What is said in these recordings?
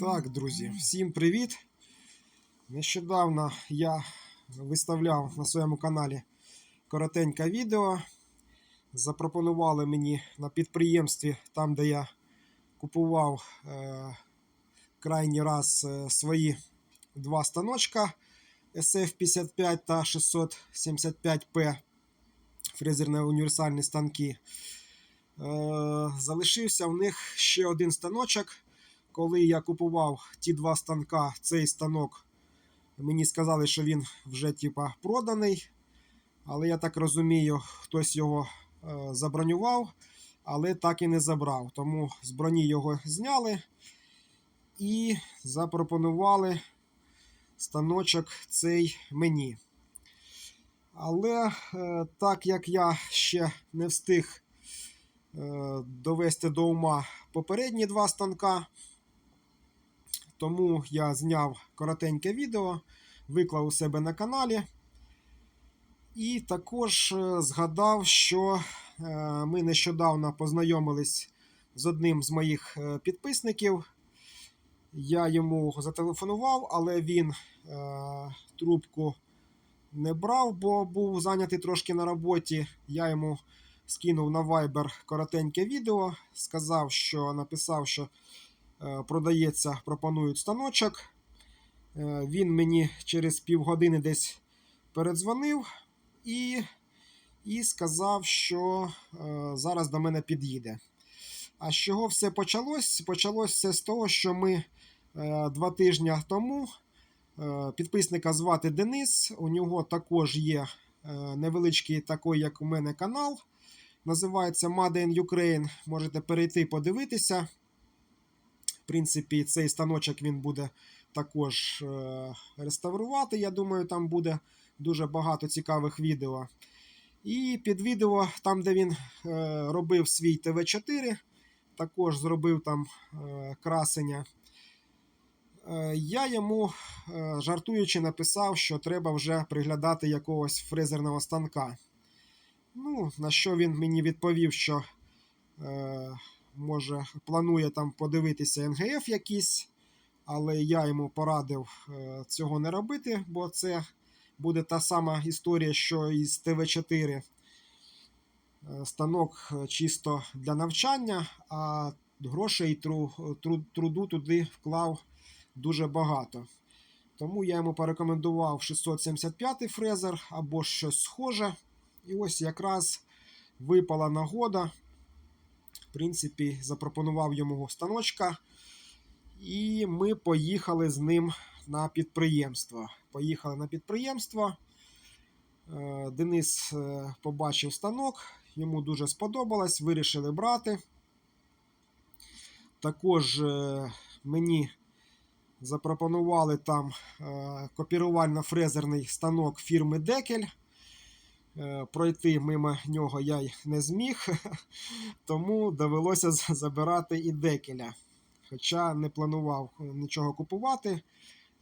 Так, друзі, всім привіт! Нещодавно я виставляв на своєму каналі коротеньке відео. Запропонували мені на підприємстві, там де я купував е, крайній раз е, свої два станочка SF55 та 675P фрезерні універсальні станки. Е, залишився в них ще один станочок. Коли я купував ті два станка, цей станок, мені сказали, що він вже типа проданий. Але я так розумію, хтось його е, забронював, але так і не забрав. Тому з броні його зняли і запропонували станочок цей мені. Але е, так як я ще не встиг е, довести до ума попередні два станка, тому я зняв коротеньке відео, виклав у себе на каналі. І також е, згадав, що е, ми нещодавно познайомились з одним з моїх е, підписників. Я йому зателефонував, але він трубку не брав, бо був зайнятий трошки на роботі. Я йому скинув на Viber коротеньке відео, сказав, що написав, що продається, пропонують станочок. Е, він мені через півгодини десь передзвонив і, і сказав, що е, зараз до мене під'їде. А з чого все почалось? Почалось все з того, що ми е, два тижні тому е, підписника звати Денис. У нього також є е, невеличкий такий, як у мене, канал. Називається Made in Ukraine. Можете перейти подивитися. В принципі, цей станочок він буде також е, реставрувати. Я думаю, там буде дуже багато цікавих відео. І під відео, там, де він е, робив свій ТВ4, також зробив там е, красення. Я йому жартуючи написав, що треба вже приглядати якогось фрезерного станка. Ну, на що він мені відповів, що може планує там подивитися НГФ якийсь, але я йому порадив е, цього не робити, бо це буде та сама історія, що і з ТВ4. Е, Станок е, чисто для навчання, а грошей і тру, тру, труду туди вклав дуже багато. Тому я йому порекомендував 675 фрезер або щось схоже. І ось якраз випала нагода. В принципі, запропонував йому станочка. І ми поїхали з ним на підприємство. Поїхали на підприємство. Е, Денис е, побачив станок, йому дуже сподобалось, вирішили брати. Також е, мені запропонували там копірувально-фрезерний станок фірми Декель. Е, Пройти мимо нього я й не зміг, тому довелося забирати і декеля. Хоча не планував нічого купувати,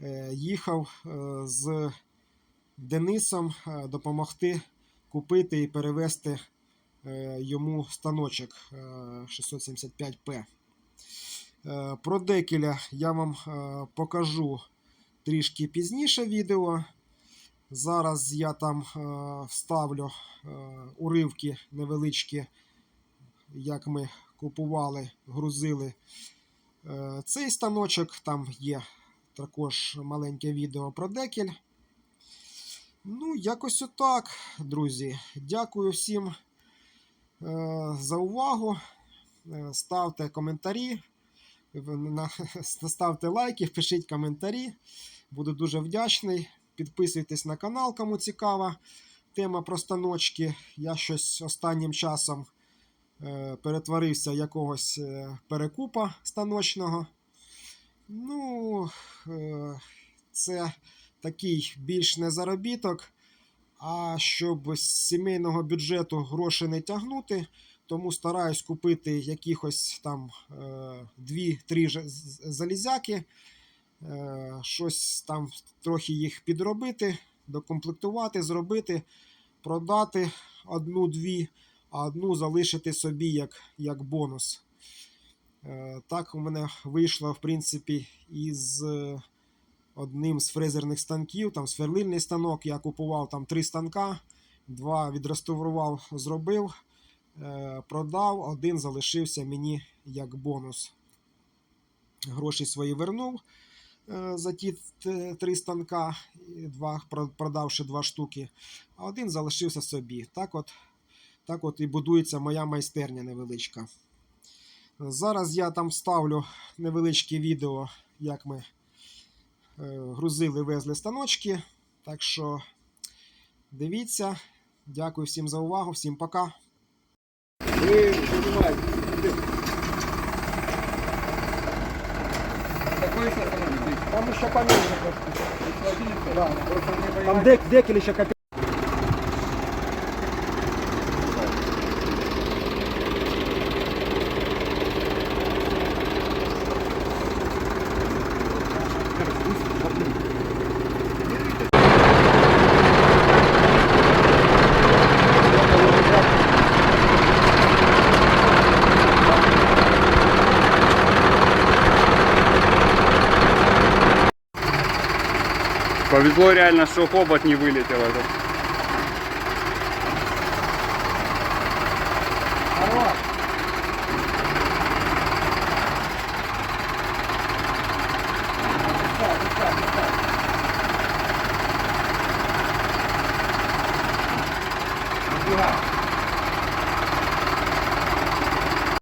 е, їхав е, з Денисом допомогти купити і перевезти е, йому станочок е, 675P. Е, Про декеля я вам покажу трішки пізніше відео. Зараз я там е, вставлю е, уривки невеличкі, як ми купували, грузили е, цей станочок. Там є також маленьке відео про декель. Ну, якось отак, друзі. Дякую всім за увагу. Ставте коментарі, ставте лайки, пишіть коментарі. Буду дуже вдячний. Підписуйтесь на канал, кому цікава тема про станочки. Я щось останнім часом е, перетворився в якогось е, перекупа станочного. Ну, е, це такий більш не заробіток. А щоб з сімейного бюджету гроші не тягнути, тому стараюсь купити якихось там е, 2-3 ж- залізяки, щось там трохи їх підробити, докомплектувати, зробити, продати одну-дві, а одну залишити собі як, як бонус. Е, Так, у мене вийшло, в принципі, із е, одним з фрезерних станків, там сверлильний станок. Я купував там три станка, два відреставрував, зробив, е, продав, один залишився мені як бонус. Гроші свої вернув е, за ті три станка, два, продавши два штуки, а один залишився собі. Так от, так от і будується моя майстерня невеличка. Зараз я там вставлю невеличке відео, як ми е, грузили, везли станочки. Так що дивіться. Дякую всім за увагу, всім пока. Там еще поменьше просто Там дек, декель еще копі... Повезло реально, что хобот не вылетел этот.